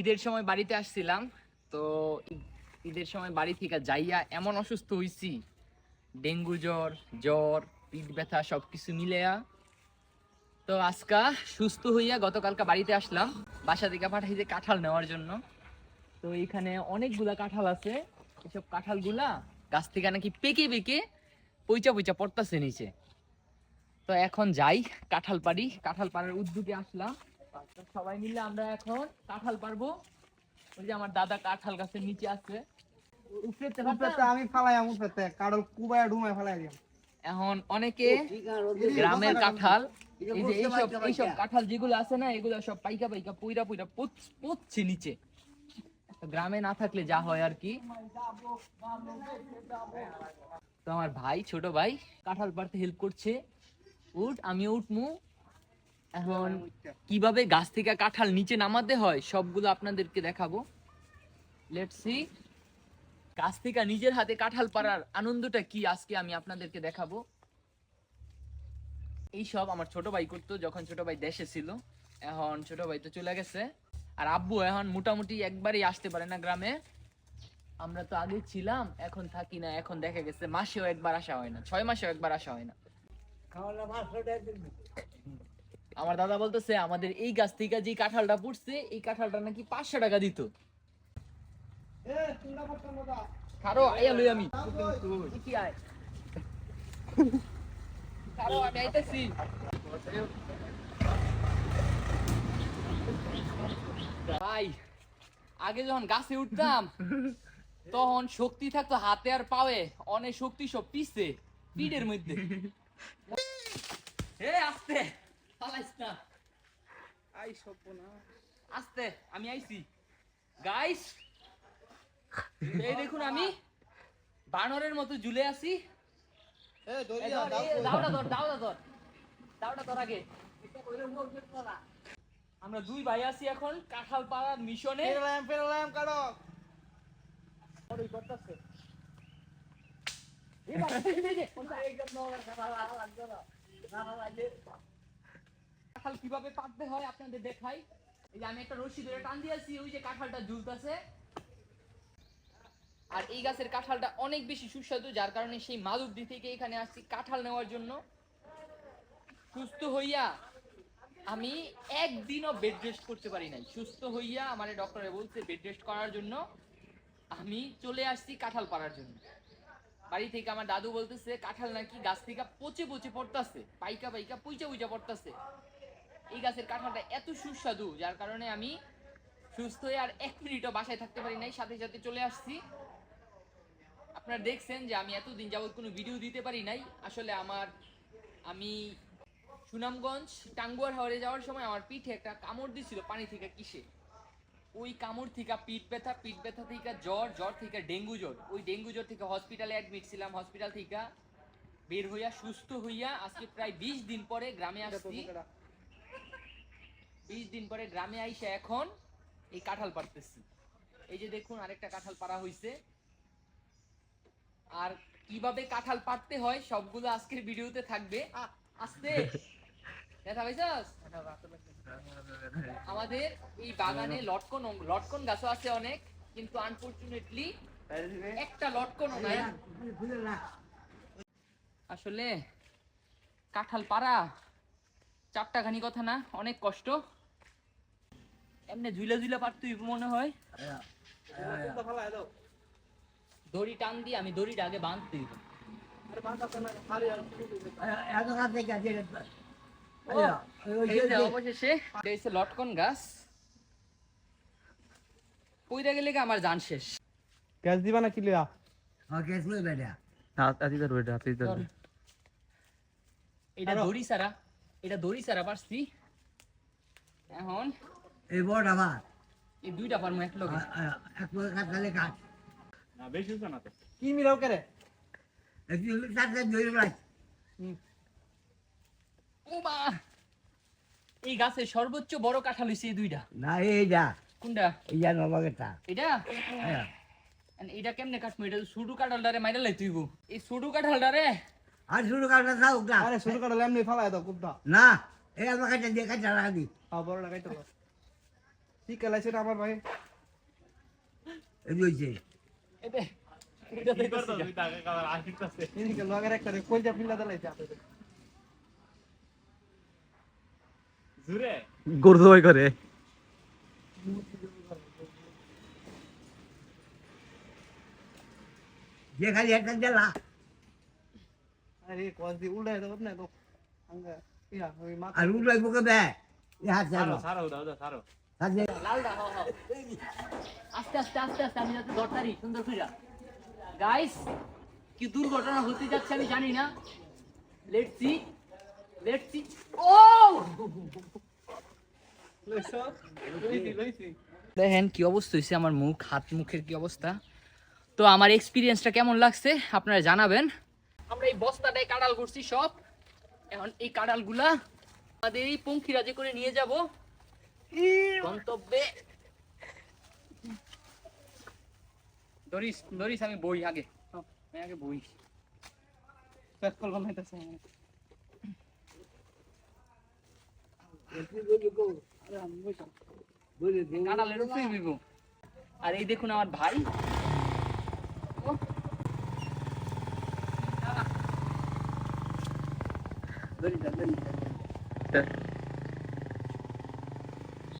ঈদের সময় বাড়িতে আসছিলাম, তো ঈদের সময় বাড়ি থেকে যাইয়া এমন অসুস্থ হইছি, ডেঙ্গু জ্বর জ্বর, পিঠ ব্যথা সব কিছু মিলেয়া তো আজকা সুস্থ হইয়া গতকালকা বাড়িতে আসলাম, বাসা থেকে পাঠাইছে কাঁঠাল নেওয়ার জন্য। তো এখানে অনেকগুলা কাঁঠাল আছে, এসব কাঁঠালগুলা গাছ থেকে নাকি পেকে পেকে পইচা পইচা পড়তাছে নিচে। তো এখন যাই কাঁঠাল পাড়ি, কাঁঠাল পাড়ার উদ্যোগে আসলাম। সবাই মিলে আমরা এখন কাঁঠাল পারব ওই যে আমার দাদা কাঁঠাল গাছের নিচে আছে। উপরেতে উপরেতে আমি ফালাই আমি উপরেতে কুবায় ডুমায় ফালাই দিলাম এখন অনেকে গ্রামের কাঁঠাল এই যে এইসব এইসব কাঁঠাল যেগুলো আছে না এগুলো সব পাইকা পাইকা পুইরা পুইরা পচ- পচছে নিচে। গ্রামে না থাকলে যা হয় আর কি। তো আমার ভাই ছোট ভাই কাঁঠাল পাড়তে হেল্প করছে। উঠ আমি উঠমু। এখন কীভাবে গাছ থেকে কাঁঠাল নিচে নামাতে হয় সবগুলো আপনাদেরকে দেখাবো। লেটস সি গাছ থেকে নিজের হাতে কাঁঠাল পাড়ার আনন্দটা কি আজকে আমি আপনাদেরকে দেখাবো। এই সব আমার ছোট ভাই করতো যখন ছোট ভাই দেশে ছিল। এখন ছোট ভাই তো চলে গেছে। আর আব্বু এখন মোটামুটি একবারই আসতে পারে না গ্রামে। আমরা তো আগে ছিলাম এখন থাকি না এখন দেখা গেছে মাসেও একবার আসা হয় না ছয় মাসেও একবার আসা হয় না। আমার দাদা বলতেছে আমাদের এই গাছ থেকে যে কাঁঠালটা পড়ছে এই কাঁঠালটা নাকি পাঁচশো টাকা দিত। খারো আইয়া লই আমি। কি আয় খারো আমি আইতেছি। ভাই আগে যখন গাছে উঠতাম তখন শক্তি থাকতো হাতে আর পায়ে অনেক শক্তি সব পিছে পিঠের মধ্যে। হে আস্তে। পালাইস না আই সব না আস্তে আমি আইছি। গাইস এই দেখুন আমি বানরের মতো ঝুলে আছি। এ এই দরিয়া ধর, এই দাওটা ধর দাওটা ধর। দাওটা ধর আগে। আমরা দুই ভাই আছি এখন কাঁঠাল পাড়ার মিশনে পেরলাম পেরলাম কারও কাঁঠাল কীভাবে পাততে হয় আপনাদের দেখাই। এই যে আমি একটা রশি ধরে টান দিয়েছি, ওই যে কাঁঠালটা ঝুলতেছে। আর এই গাছের কাঁঠালটা অনেক বেশি সুস্বাদু, যার কারণে সেই মালুবদি থেকে এখানে আসছি কাঁঠাল নেওয়ার জন্য। সুস্থ হইয়া আমি একদিনও বেড রেস্ট করতে পারি নাই। সুস্থ হইয়া আমার ডক্টরে বলছে বেড রেস্ট করার জন্য আমি চলে আসছি কাঁঠাল পাড়ার জন্য। বাড়ি থেকে আমার দাদু বলতেছে, কাঁঠাল নাকি গাছ থেকে পচে পচে পড়তাছে, পাইকা পাইকা পুইচা পুইচা পড়তাছে। এই গাছের কাঁঠালটা এত সুস্বাদু যার কারণে আমি সুস্থ হয়ে আর এক মিনিটও বাসায় থাকতে পারি নাই সাথে সাথে চলে আসছি। আপনারা দেখছেন যে আমি এতদিন যাবত কোনো ভিডিও দিতে পারি নাই। আসলে আমার আমি সুনামগঞ্জ টাঙ্গুয়ার হাওড়ে যাওয়ার সময় আমার পিঠে একটা কামড় দিছিল পানি থেকে কিসে। ওই কামড় থেকে পিঠ ব্যথা পিঠ ব্যথা থেকে জ্বর জ্বর থেকে ডেঙ্গু জ্বর। ওই ডেঙ্গু জ্বর থেকে হসপিটালে অ্যাডমিট ছিলাম হসপিটাল থেকে বের হইয়া সুস্থ হইয়া আজকে প্রায় বিশ দিন পরে গ্রামে আসছি। বিশ দিন পরে গ্রামে আইসা এখন এই কাঁঠাল পারতেছি এই যে দেখুন, আরেকটা কাঁঠাল পাড়া হইছে। আর কীভাবে কাঁঠাল পাড়তে হয় সবগুলো আজকের ভিডিওতে থাকবে। আস্তে। আমাদের এই বাগানে লটকন লটকন গাছও আছে অনেক, কিন্তু আনফরচুনেটলি একটা লটকনও নাই। আসলে কাঁঠাল পাড়া চারটা খানি কথা না অনেক কষ্ট। এমনি ঝুলে ঝুলে পারতুই মনে হয়। দড়ি টান দিয়ে আমি দড়িটা আগে বাঁধতে দিব। লটকন গাছ। পইরা গেলে কি আমার জান শেষ। গ্যাস দিবা না কিলিয়া ধর। এটা দড়ি সারা এটা দড়ি সারা পারছি এখন? এই দুইটা পারমু এক লগে এক লগে কাট গেলে কাট না বেশি তো না কি মিলাও করে ও মা! এই গাছের সর্বোচ্চ বড় কাঁঠাল হইছে এই দুইটা। না এইটা। কোনটা? ইয়া নবাগেটা এটা And এটা কেমনে কাটমু? এটা তো সুডু কাঁঠালটারে মাইরা লাই তুইবু এই সুডু কাঁঠালটারে আর শুরু কাটা থাক না আরে শুরু করে এমনি ফালাই দাও কুদ্দা না এই আমার কাছে দিয়ে কাটা রাখি হ্যাঁ বড় লাগাইতে পারো। কি খেলাইছে না আমার ভাই? এই হয়েছে এতে এটা কি না। তুই তাকে খাবার আসিতেছে লগের একটা কইজা ফিল্লা দিলাইছে আপনাদের জুরে? গরু করে। যে খালি একটা জ্বালা আরে উল্টাই না তো ইয়া মাথা আর বুকে দেয় এ হাত সারো সারো দাও দাও সারো লালদা হ হ আস্তে আস্তে আস্তে আস্তে আমি যাতে দরকারি সুন্দর খুঁজা গাইস কি দুর্ঘটনা হতে যাচ্ছে আমি জানি না লেটস সি লেটস সি ও দেখেন কি অবস্থা হয়েছে আমার মুখ হাত মুখের কি অবস্থা? তো আমার এক্সপিরিয়েন্সটা কেমন লাগছে আপনারা জানাবেন। আমরা এই বস্তাটায় কাঁড়াল করছি সব। এখন এই কাঁড়ালগুলা আমাদের এই পঙ্খিরাজে করে নিয়ে যাব। গন্তব্যে। ধরিস ধরিস আমি বই আগে। আমি আগে বই। বানাইতেছে কাঁড়ালের উপরেই বইব। আর এই দেখুন আমার ভাই। ও। ধরি যা, ধরি যা।